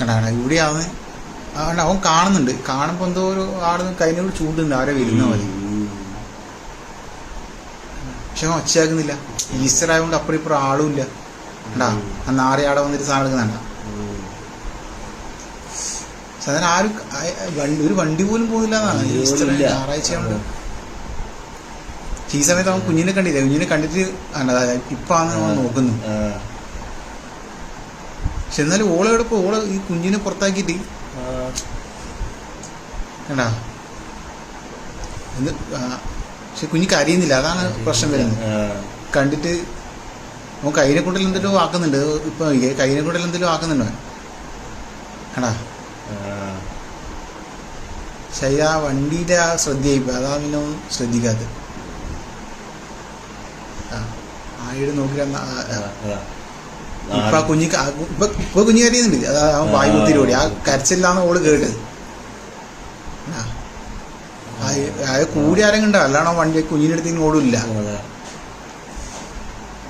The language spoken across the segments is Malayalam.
കണ്ടാണ് ഇവിടെ അവൻ അവൻ അവൻ കാണുന്നുണ്ട്. കാണുമ്പോൾ എന്തോ ഒരു ആടുന്ന് കൈനോട് ചൂണ്ടുന്നുണ്ട് ആരെ വരുന്ന മതി പക്ഷെ അവൻ ഒച്ചയാക്കുന്നില്ല. ഈസ്റ്റർ ആയതുകൊണ്ട് അപ്പുറം ഇപ്പുറം ആളും ഇല്ല. കണ്ടാ? ആ നാറിയാടെ ആടെ വന്നിട്ട് സാധനം എടുക്കുന്നുണ്ട. സാധാരണ ആരും ഒരു വണ്ടി പോലും പോകുന്നില്ല എന്നാണ് ഈസ്റ്റർ. ഞായറാഴ്ച ആയതുകൊണ്ട് ഈ സമയത്ത് അവൻ കുഞ്ഞിനെ കണ്ടില്ല? കുഞ്ഞിനെ കണ്ടിട്ട് ഇപ്പാന്ന് നോക്കുന്നു. പക്ഷെ എന്നാലും ഓളെ എവിടെ ഓളെ ഈ കുഞ്ഞിനെ പുറത്താക്കിയിട്ട് കണ്ടാ? എന്ത് പക്ഷെ കുഞ്ഞ് കരയുന്നില്ല അതാണ് പ്രശ്നം വരുന്നത്. കണ്ടിട്ട് അവൻ കൈനെ കൊണ്ടിൽ എന്തെങ്കിലും ആക്കുന്നുണ്ട്. ഇപ്പൊ കൈനെ കൊണ്ടിൽ എന്തെങ്കിലും ആക്കുന്നുണ്ടോ കണ്ടാ? പക്ഷെ ആ വണ്ടിയുടെ ആ ശ്രദ്ധയായി പോയി. അതാ പിന്നെ ഒന്നും ശ്രദ്ധിക്കാത്തത്. ആ ആയുടെ നോക്കി ഇപ്പൊ ആ കുഞ്ഞ് ആ കു- ഇപ്പൊ ഇപ്പൊ കുഞ്ഞ് കരയുന്നുണ്ട് അതാ അവൻ വായു ആ കരച്ചില്ലാന്ന് ഓൾ കേട്ടത് ആ. ആ- ആ കൂടി ആരെങ്കിലും ഉണ്ടാവും അല്ലാണോ വണ്ടി കുഞ്ഞിന്റെ അടുത്ത് ഓടില്ല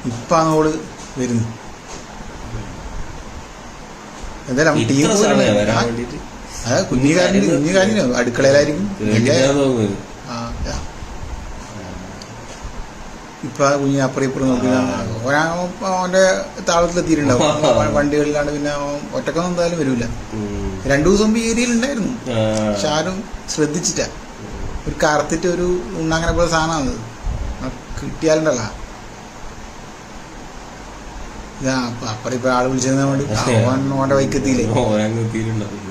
ഇപ്പാണ് ഓൾ വരുന്നത്. എന്തായാലും ടീം അതാ കുഞ്ഞുകാരന് കുഞ്ഞുകാരന് അടുക്കളയിലായിരിക്കും പേടിക്കാൻ തോന്നുന്നു ആ, ആ. ഇപ്പൊ ആ കുഞ്ഞിനെ അപ്പുറം ഇപ്പുറം നോക്കി ഓനാ അവന്റെ താളത്തിലെത്തിയിട്ടുണ്ടാവും. വണ്ടികളിലാണ് പിന്നെ ഒറ്റക്കൊന്നും എന്തായാലും വരൂല. രണ്ടു ദിവസം മുമ്പ് ഈ ഏരിയയിൽ ഉണ്ടായിരുന്നു. പക്ഷെ ആരും ശ്രദ്ധിച്ചിട്ട ഒരു കറുത്തിട്ട് ഒരു ഉണ്ണാങ്ങനെ പോലെ സാധനമാണ് കിട്ടിയാലുണ്ടല്ല. ഇതാ അപ്പൊ അപ്പുറം ഇപ്പൊ ആൾ വിളിച്ചിരുന്ന വേണ്ടി അവൻ ഓന്റെ എത്തിയിട്ടുണ്ടാവും.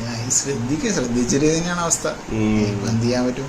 ഞാൻ ശ്രദ്ധിക്കുക ശ്രദ്ധിച്ചിട്ട് തന്നെയാണ് അവസ്ഥ. ഇപ്പൊ എന്ത് ചെയ്യാൻ പറ്റും?